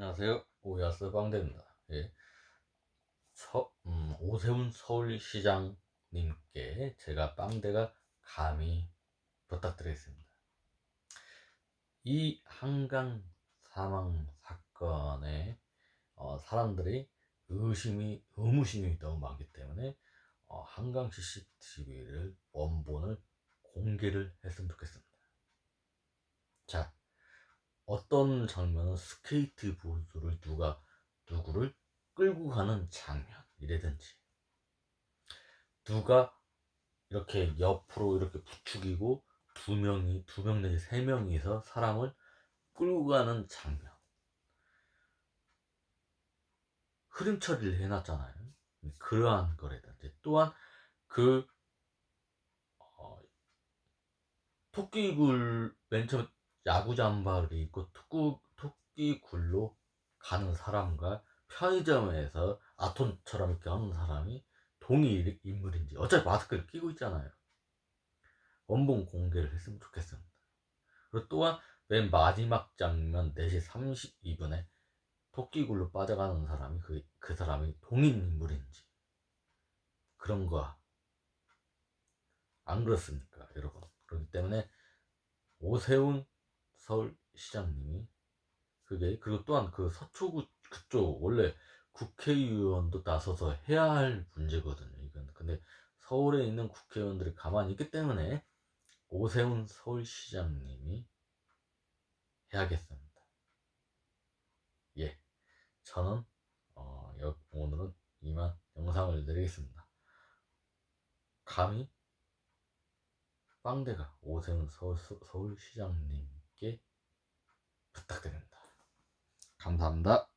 안녕하세요. 오야스 빵대입니다. 예. 서, 음, 오세훈 서울시장님께 제가 빵대가 감히 부탁드리겠습니다. 이 한강 사망 사건에 어, 사람들이 의심이, 의무심이 너무 많기 때문에 어, 한강 CCTV를 원본을 공개를 했으면 좋겠습니다. 자, 어떤 장면은 스케이트보드를 누가 누구를 끌고 가는 장면이라든지 누가 이렇게 옆으로 이렇게 부축이고 두 명이 두 명 내지 세 명이서 사람을 끌고 가는 장면 흐름 처리를 해놨잖아요. 그러한 거라든지 또한 그 어, 토끼굴 맨 처음 야구 잠바를 입고 토끼, 토끼 굴로 가는 사람과 편의점에서 아톤처럼 이렇게 하는 사람이 동일 인물인지 어차피 마스크를 끼고 있잖아요. 원본 공개를 했으면 좋겠습니다. 그리고 또한 맨 마지막 장면 4시 32분에 토끼굴로 빠져가는 사람이 그, 그 사람이 동일 인물인지 그런 거안 그렇습니까 여러분 그렇기 때문에 오세훈 서울시장님이 그게 그리고 또한 그 서초구 그쪽 원래 국회의원도 나서서 해야 할 문제거든요. 이건 근데 서울에 있는 국회의원들이 가만히 있기 때문에 오세훈 서울시장님이 해야겠습니다. 예, 저는 어, 여- 오늘은 이만 영상을 내리겠습니다. 감히 빵대가 오세훈 서울, 서울시장님께 부탁드립니다. 감사합니다.